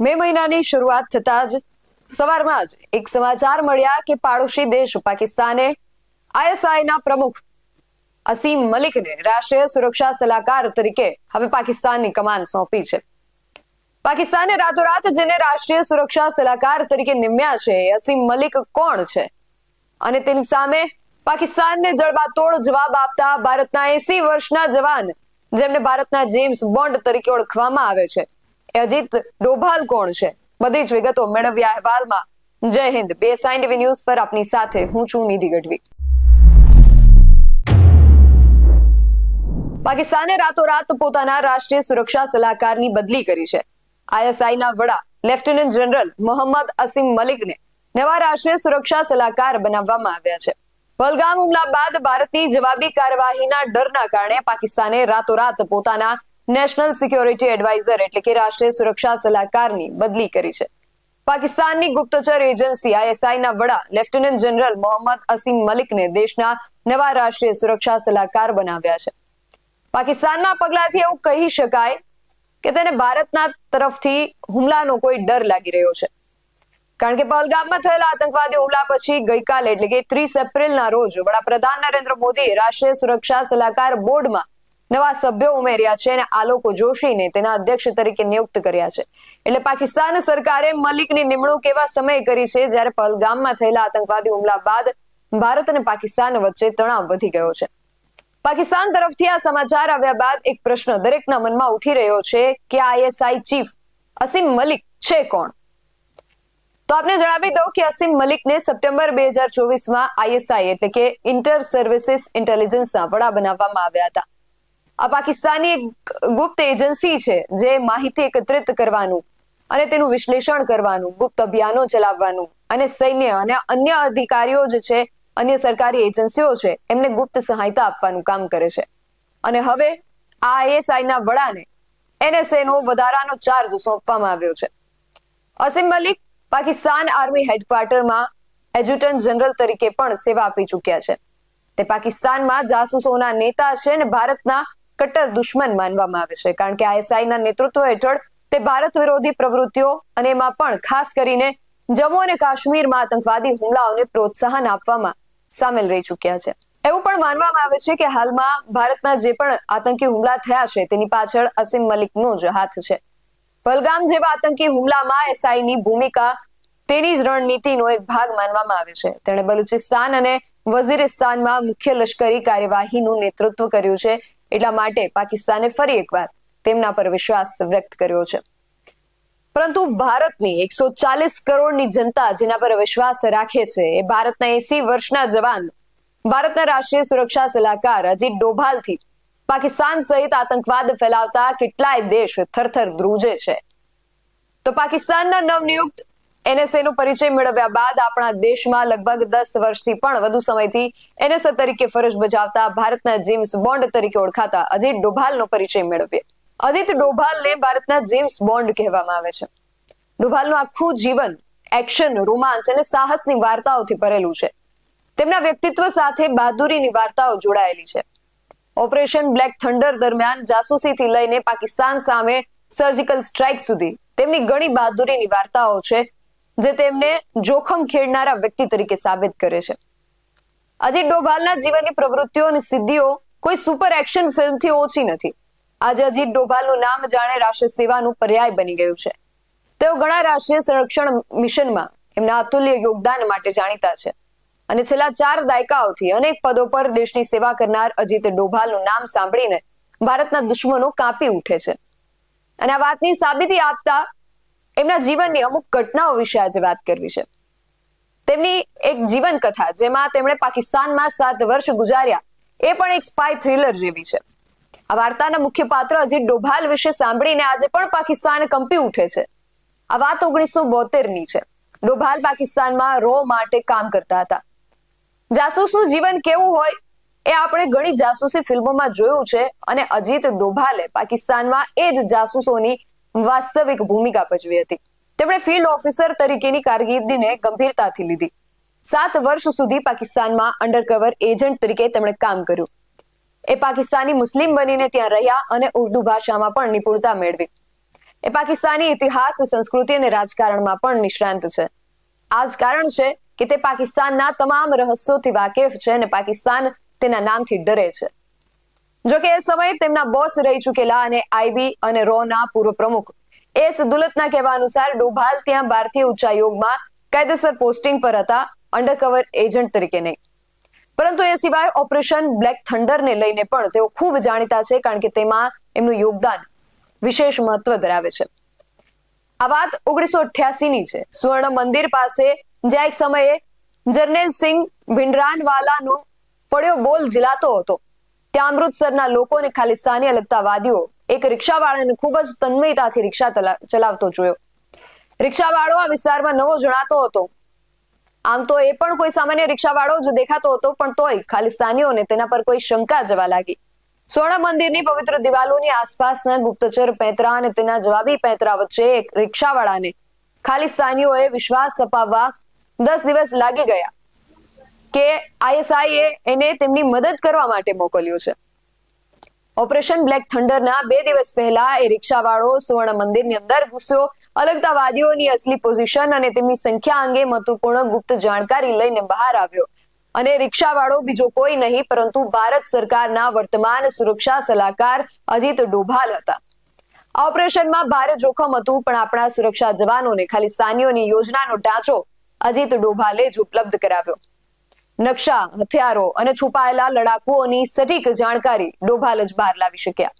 મે મહિનાની શરૂઆત થતા જ સવારમાં જ એક સમાચાર મળ્યા કે પાડોશી દેશ પાકિસ્તાને આઈએસઆઈના પ્રમુખ અસીમ મલિકને રાષ્ટ્રીય સુરક્ષા સલાહકાર તરીકે હવે પાકિસ્તાનની કમાન સોંપી છે. પાકિસ્તાને રાતોરાત જેને રાષ્ટ્રીય સુરક્ષા સલાહકાર તરીકે નિમ્યા છે અસીમ મલિક કોણ છે? અને તેની સામે પાકિસ્તાનને જડબાતોડ જવાબ આપતા ભારતના એસી વર્ષના જવાન જેમને ભારતના જેમ્સ બોન્ડ તરીકે ઓળખવામાં આવે છે. અજીત ડોભાલ કોણ છે? બધી જ વિગતો મેળવ્યા અહેવાલમાં. જય હિન્દ. બે સાઇન ટીવી ન્યૂઝ પર આપની સાથે હું છું નિધિ ગઢવી. પાકિસ્તાને રાતોરાત પોતાના રાષ્ટ્રીય સુરક્ષા સલાહકારની બદલી કરી છે. આઈએસઆઈના વડા લેફ્ટનન્ટ જનરલ મોહમ્મદ અસીમ મલિકને નવા રાષ્ટ્રીય સુરક્ષા સલાહકાર બનાવવામાં આવ્યા છે. પહલગામ હુમલા બાદ ભારતની જવાબી કાર્યવાહીના ડરના કારણે પાકિસ્તાને રાતોરાત પોતાના નેશનલ સિક્યોરિટી એડવાઇઝર એટલે કે રાષ્ટ્રીય સુરક્ષા સલાહકારની બદલી કરી છે. પાકિસ્તાનની ગુપ્તચર એજન્સી આઈએસઆઈના વડા લેફ્ટનન્ટ જનરલ મોહમ્મદ અસીમ મલિકને દેશના નવા રાષ્ટ્રીય સુરક્ષા સલાહકાર બનાવ્યા છે. પાકિસ્તાનના પગલાથી એવું કહી શકાય કે તેને ભારતના તરફથી હુમલાનો કોઈ ડર લાગી રહ્યો છે. કારણ કે પહલગામમાં થયેલા આતંકવાદી હુમલા પછી ગઈકાલે એટલે કે ત્રીસ એપ્રિલના રોજ વડાપ્રધાન નરેન્દ્ર મોદી રાષ્ટ્રીય સુરક્ષા સલાહકાર બોર્ડમાં નવા સભ્યો ઉમેર્યા છે અને આલોક જોશીને તેના અધ્યક્ષ તરીકે નિયુક્ત કર્યા છે. એટલે પાકિસ્તાન સરકારે મલિકની નિમણૂક એવા સમય કરી છે જ્યારે પહલગામમાં થયેલા આતંકવાદી હુમલા બાદ ભારત અને પાકિસ્તાન વચ્ચે તણાવ વધી ગયો છે. પાકિસ્તાન તરફથી આ સમાચાર આવ્યા બાદ એક પ્રશ્ન દરેકના મનમાં ઉઠી રહ્યો છે કે આઈએસઆઈ ચીફ અસીમ મલિક છે કોણ? તો આપને જણાવી દઉં કે અસીમ મલિકને સપ્ટેમ્બર બે હજાર ચોવીસમાં આઈએસઆઈ એટલે કે ઇન્ટર સર્વિસીસ ઇન્ટેલિજન્સના વડા બનાવવામાં આવ્યા હતા. આ પાકિસ્તાની એક ગુપ્ત એજન્સી છે જે માહિતી એકત્રિત કરવાનું અને તેનું વિશ્લેષણ કરવાનું, ગુપ્ત અભિયાનો ચલાવવાનું અને સૈન્ય અને અન્ય અધિકારીઓ જે છે, અન્ય સરકારી એજન્સીઓ છે, એમને ગુપ્ત સહાયતા આપવાનું કામ કરે છે. અને હવે આ આઈએસઆઈ વડાને એનએસએ નો વધારાનો ચાર્જ સોંપવામાં આવ્યો છે. અસીમ મલિક પાકિસ્તાન આર્મી હેડક્વાર્ટરમાં એજ્યુટન્ટ જનરલ તરીકે પણ સેવા આપી ચૂક્યા છે. તે પાકિસ્તાનમાં જાસૂસોના નેતા છે અને ભારતના કટ્ટર દુશ્મન માનવામાં આવે છે, કારણ કે આઈએસઆઈના નેતૃત્વ હેઠળ તે ભારત વિરોધી પ્રવૃત્તિઓ અને એમાં પણ ખાસ કરીને જમ્મુ અને કાશ્મીરમાં આતંકવાદી હુમલાઓને પ્રોત્સાહન આપવામાં સામેલ રહી ચૂક્યા છે. એવું પણ માનવામાં આવે છે કે હાલમાં ભારતમાં જે પણ આતંકી હુમલા થયા છે, તેની પાછળ અસીમ મલિકનો જ હાથ છે. પલગામ જેવા આતંકી હુમલામાં એસઆઈની ભૂમિકા તેની જ રણનીતિનો એક ભાગ માનવામાં આવે છે. તેણે બલુચિસ્તાન અને વઝીરિસ્તાનમાં મુખ્ય લશ્કરી કાર્યવાહીનું નેતૃત્વ કર્યું છે. એટલા માટે પાકિસ્તાને ફરી એકવાર તેમના પર વિશ્વાસ વ્યક્ત કર્યો છે. પરંતુ ભારતની એકસો ચાલીસ કરોડની જનતા જેના પર વિશ્વાસ રાખે છે, એ ભારતના એસી વર્ષના જવાન, ભારતના રાષ્ટ્રીય સુરક્ષા સલાહકાર અજીત ડોભાલથી પાકિસ્તાન સહિત આતંકવાદ ફેલાવતા કેટલાય દેશ થરથર ધ્રુજે છે. તો પાકિસ્તાનના નવનિયુક્ત એનએસએ નો પરિચય મેળવ્યા બાદ આપણા દેશમાં લગભગ દસ વર્ષથી પણ વધુ સમયથી એનએસએ તરીકે ફરજ બજાવતા ભારતના જેમ્સ બોન્ડ તરીકે ઓળખાતા અજીત ડોભાલનો પરિચય મેળવીએ. અજીત ડોભાલને ભારતના જેમ્સ બોન્ડ કહેવામાં આવે છે. ડોભાલનું આખું જીવન એક્શન, રોમાંચ અને સાહસની વાર્તાઓથી ભરેલું છે. તેમના વ્યક્તિત્વ સાથે બહાદુરીની વાર્તાઓ જોડાયેલી છે. ઓપરેશન બ્લેક થંડર દરમિયાન જાસૂસીથી લઈને પાકિસ્તાન સામે સર્જિકલ સ્ટ્રાઇક સુધી તેમની ઘણી બહાદુરીની વાર્તાઓ છે જે તેમને જોખમ ખેડનારા વ્યક્તિ તરીકે સાબિત કરે છે. અજીત ડોભાલના જીવનની પ્રવૃત્તિઓ અને સિદ્ધિઓ કોઈ સુપર એક્શન ફિલ્મથી ઓછી નથી. આજે અજીત ડોભાલનું નામ જાણે રાષ્ટ્ર સેવાનું પર્યાય બની ગયું છે. તેઓ ઘણા રાષ્ટ્રીય સંરક્ષણ મિશનમાં એમના અતુલ્ય યોગદાન માટે જાણીતા છે. અને છેલ્લા ચાર દાયકાઓથી અનેક પદો પર દેશની સેવા કરનાર અજીત ડોભાલનું નામ સાંભળીને ભારતના દુશ્મનો કાપી ઉઠે છે. અને આ વાતની સાબિતી આપતા એમના જીવનની અમુક ઘટનાઓ વિશે આજે વાત કરવી છે. તેમની એક જીવન કથા જેમાં તેમણે પાકિસ્તાનમાં સાત વર્ષ ગુજાર્યા, એ પણ એક સ્પાય થ્રિલર જેવી છે. આ વાર્તાના મુખ્ય પાત્ર અજીત ડોભાલ વિશે સાંભળીને આજે પણ પાકિસ્તાન કંપી ઉઠે છે. આ વાત ઓગણીસો બોતેરની છે. ડોભાલ પાકિસ્તાનમાં રો માટે કામ કરતા હતા. જાસૂસનું જીવન કેવું હોય, એ આપણે ઘણી જાસૂસી ફિલ્મોમાં જોયું છે અને અજીત ડોભાલે પાકિસ્તાનમાં એ જ જાસૂસોની વાસ્તવિક ભૂમિકા ભજવી હતી. તેમણે ફિલ્ડ ઓફિસર તરીકેની કારકિર્દીને ગંભીરતાથી લીધી. સાત વર્ષ સુધી પાકિસ્તાનમાં અંડરકવર એજન્ટ તરીકે તેમણે કામ કર્યું. એ પાકિસ્તાની મુસ્લિમ બનીને ત્યાં રહ્યા અને ઉર્દુ ભાષામાં પણ નિપુણતા મેળવી. એ પાકિસ્તાની ઇતિહાસ, સંસ્કૃતિ અને રાજકારણમાં પણ નિષ્ણાંત છે. આ જ કારણ છે કે તે પાકિસ્તાનના તમામ રહસ્યોથી વાકેફ છે અને પાકિસ્તાન તેના નામથી ડરે છે. જો કે એ સમયે તેમના બોસ રહી ચૂકેલા અને આઈબી અને રોના પૂર્વ પ્રમુખ. એસ દુલતના કહેવા અનુસાર ડોભાલ ત્યાં ભારતીય ઉચ્ચાયોગમાં કાયદેસર પોસ્ટિંગ પર હતા અંડરકવર એજન્ટ તરીકે નહીં. પરંતુ એ સિવાય ઓપરેશન બ્લેક થંડરને લઈને પણ તેઓ ખૂબ જાણીતા છે, કારણ કે તેમાં એમનું યોગદાન વિશેષ મહત્વ ધરાવે છે. આ વાત ઓગણીસો અઠ્યાસી ની છે. સુવર્ણ મંદિર પાસે જ્યાં એક સમયે જર્નેલ સિંહ ભિંડરાનવાલાનો પડ્યો બોલ ઝીલાતો હતો. ત્યાં અમૃતસરના લોકોને ખાલિસ્તાની અલગતાવાદીઓ એક રિક્ષાવાળાને ખૂબ જ તન્મયતાથી રિક્ષા ચલાવતો જોયો. રિક્ષાવાળો આ વિસ્તારમાં નવો જણાતો હતો. આમ તો એ પણ કોઈ સામાન્ય રિક્ષાવાળો જ દેખાતો હતો, પણ તોય ખાલિસ્તાનીઓને તેના પર કોઈ શંકા જવા લાગી. સ્વર્ણ મંદિરની પવિત્ર દિવાલોની આસપાસના ગુપ્તચર પેંતરા અને તેના જવાબી પેંતરા વચ્ચે એક રિક્ષાવાળાને ખાલિસ્તાનીઓએ વિશ્વાસ અપાવવા દસ દિવસ લાગી ગયા. કે આઈએસઆઈએ એને તેમની મદદ કરવા માટે મોકલ્યો છે. ઓપરેશન બ્લેક થંડરના બે દિવસ પહેલા એ રિક્ષાવાળો સુવર્ણ મંદિરની અંદર ઘૂસ્યો. અલગતાવાદીઓની અસલી પોઝિશન અને તેમની સંખ્યા અંગે મહત્વપૂર્ણ ગુપ્ત જાણકારી લઈને બહાર આવ્યો. અને રિક્ષાવાળો બીજો કોઈ નહીં, પરંતુ ભારત સરકારના વર્તમાન સુરક્ષા સલાહકાર અજીત ડોભાલ હતા. આ ઓપરેશનમાં ભારે જોખમ હતું, પણ આપણા સુરક્ષા જવાનોને ખાલિસ્તાનીઓની યોજનાનો ઢાંચો અજીત ડોભાલે જ ઉપલબ્ધ કરાવ્યો. નકશા, હથિયારો અને છુપાયેલા લડાકુઓની સટીક જાણકારી ડોભાલ જ બહાર લાવી શક્યા.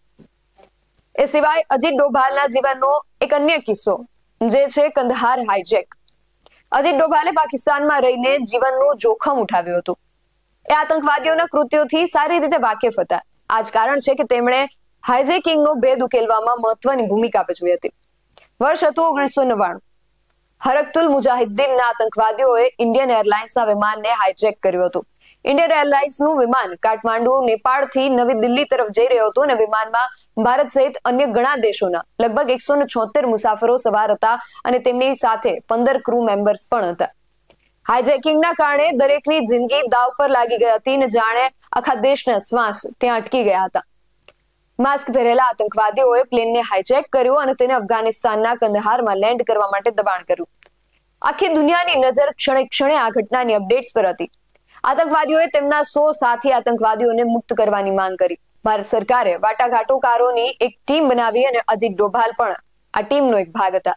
એ સિવાય અજીત ડોભાલના જીવનનો એક અન્ય કિસ્સો, જે છે કંદહાર હાઈજેક અજીત ડોભાલે પાકિસ્તાનમાં રહીને જીવનનું જોખમ ઉઠાવ્યું હતું. એ આતંકવાદીઓના કૃત્યોથી સારી રીતે વાકેફ હતા. આ જ કારણ છે કે તેમણે હાઇજેકિંગનો ભેદ ઉકેલવામાં મહત્વની ભૂમિકા ભજવી હતી. વર્ષ હતું ઓગણીસો નવ્વાણું. હરકતુલ મુજાહિદ્દીનના આતંકવાદીઓએ ઇન્ડિયન એરલાઇન્સના વિમાનને હાઇજેક કર્યું હતું. ઇન્ડિયન એરલાઇન્સનું વિમાન કાઠમાંડુ, નેપાળથી નવી દિલ્હી તરફ જઈ રહ્યું હતું અને વિમાનમાં ભારત સહિત અન્ય ઘણા દેશોના લગભગ એકસો મુસાફરો સવાર હતા અને તેમની સાથે પંદર ક્રૂ મેમ્બર્સ પણ હતા. હાઇજેકિંગના કારણે દરેકની જિંદગી દાવ પર લાગી ગઈ હતી અને જાણે આખા દેશના શ્વાસ ત્યાં અટકી ગયા હતા. માસ્ક પહેરેલા આતંકવાદીઓએ પ્લેનને હાઇજેક કર્યું અને તેને અફઘાનિસ્તાનના કંદહારમાં લેન્ડ કરવા માટે દબાણ કર્યું. આખી દુનિયાની નજર ક્ષણે ક્ષણે આ ઘટનાની અપડેટ્સ પર હતી. આતંકવાદીઓએ તેમના સો સાથી આતંકવાદીઓને મુક્ત કરવાની માંગ કરી. ભારત સરકારે વાટાઘાટોકારોની એક ટીમ બનાવી અને અજીત ડોભાલ પણ આ ટીમનો એક ભાગ હતા.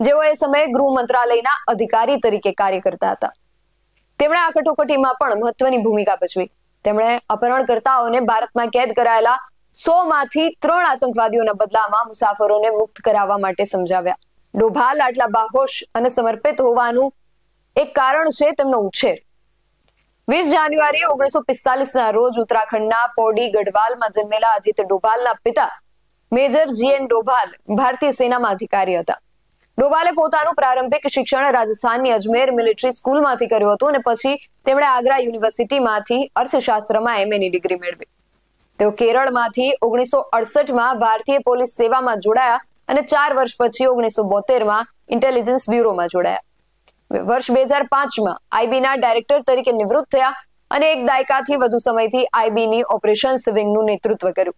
જેઓ એ સમયે ગૃહ મંત્રાલયના અધિકારી તરીકે કાર્ય કરતા હતા. તેમણે આ કટોકટીમાં પણ મહત્વની ભૂમિકા ભજવી. તેમણે અપહરણકર્તાઓને ભારતમાં કેદ કરાયેલા સો માંથી ત્રણ આતંકવાદીઓના બદલામાં મુસાફરોને મુક્ત કરાવવા માટે સમજાવ્યા. ડોભાલ આટલા બાહોશ અને સમર્પિત હોવાનું એક કારણ છે તેમનો ઉછેર. વીસ જાન્યુઆરી ઓગણીસો પિસ્તાલીસ ના રોજ ઉત્તરાખંડના પૌડી ગઢવાલમાં જન્મેલા અજીત ડોભાલના પિતા મેજર જીએન ડોભાલ ભારતીય સેનામાં અધિકારી હતા. ડોભાલે પોતાનું પ્રારંભિક શિક્ષણ રાજસ્થાનની અજમેર મિલિટરી સ્કૂલમાંથી કર્યું હતું અને પછી તેમણે આગ્રા યુનિવર્સિટીમાંથી અર્થશાસ્ત્રમાં એમએની ડિગ્રી મેળવી. તેઓ કેરળમાંથી ઓગણીસો અડસઠમાં ભારતીય પોલીસ સેવામાં જોડાયા અને ચાર વર્ષ પછી ઓગણીસો બોતેરમાં ઇન્ટેલિજન્સ બ્યુરોમાં જોડાયા. વર્ષ બે હજાર પાંચમાં આઈબીના ડાયરેક્ટર તરીકે નિવૃત્ત થયા અને એક દાયકાથી વધુ સમયથી આઈબીની ઓપરેશન્સ વિંગનું નેતૃત્વ કર્યું.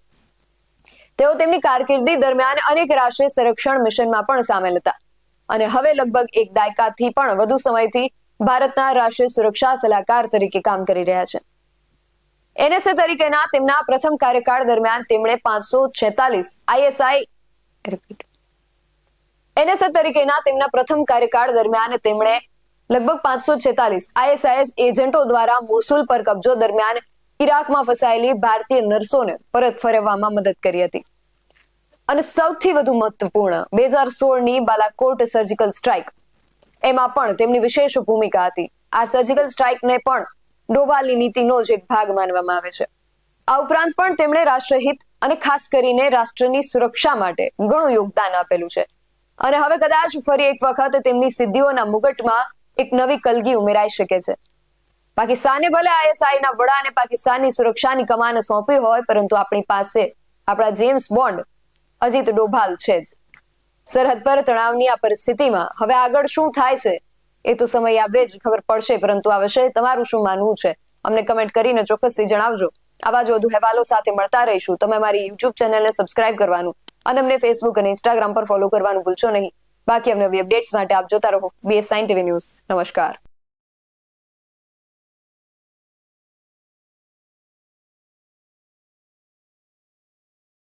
તેઓ તેમની કારકિર્દી દરમિયાન અનેક રાષ્ટ્રીય સંરક્ષણ મિશનમાં પણ સામેલ હતા અને હવે લગભગ એક દાયકાથી પણ વધુ સમયથી ભારતના રાષ્ટ્રીય સુરક્ષા સલાહકાર તરીકે કામ કરી રહ્યા છે. એનએસએ તરીકેના તેમના પ્રથમ કાર્યકાળ દરમિયાન તેમણે પાંચસો છેતાલીસ આઈએસઆઈ રિપીટ એનએસએ તરીકેના તેમના પ્રથમ કાર્યકાળ દરમિયાન તેમણે લગભગ પાંચસો છેતાલીસ આઈએસઆઈએસ એજન્ટો દ્વારા મોસુલ પર કબજો દરમિયાન ઇરાકમાં ફસાયેલી ભારતીય નર્સોને પરત ફરવામાં મદદ કરી હતી. અને સૌથી વધુ મહત્વપૂર્ણ, બે હજાર સોળની બાલાકોટ સર્જિકલ સ્ટ્રાઇક એમાં પણ તેમની વિશેષ ભૂમિકા હતી. આ સર્જિકલ સ્ટ્રાઇકને પણ ડોભાલની નીતિનો જ એક ભાગ માનવામાં આવે છે. આ ઉપરાંત પણ તેમણે રાષ્ટ્રહિત અને ખાસ કરીને રાષ્ટ્રની સુરક્ષા માટે ઘણું યોગદાન આપેલું છે. અને હવે કદાચ ફરી એક વખત તેમની સિદ્ધિઓના મુગટમાં એક નવી કલગી ઉમેરાઈ શકે છે. પાકિસ્તાને ભલે આઈએસઆઈ ના વડા અને પાકિસ્તાનની સુરક્ષાની કમાન સોંપી હોય, પરંતુ આપણી પાસે આપણા જેમ્સ બોન્ડ, અજીત ડોભાલ છે જ. સરહદ પર તણાવની આ પરિસ્થિતિમાં હવે આગળ શું થાય છે એ તો સમય આવે જ ખબર પડશે, પરંતુ આ વિષય તમારું શું માનવું છે? અમને કમેન્ટ કરીને ચોક્કસથી જણાવજો. આવા જ વધુ અહેવાલો સાથે મળતા રહીશું. તમે મારી યુટ્યુબ ચેનલને સબસ્ક્રાઇબ કરવાનું અને અમને ફેસબુક અને ઇન્સ્ટાગ્રામ પર ફોલો કરવાનું ભૂલશો નહીં. બાકી અમને અપડેટ્સ માટે આપ જોતા રહો. બીએસ સાઇન ટીવી ન્યૂઝ નમસ્કાર.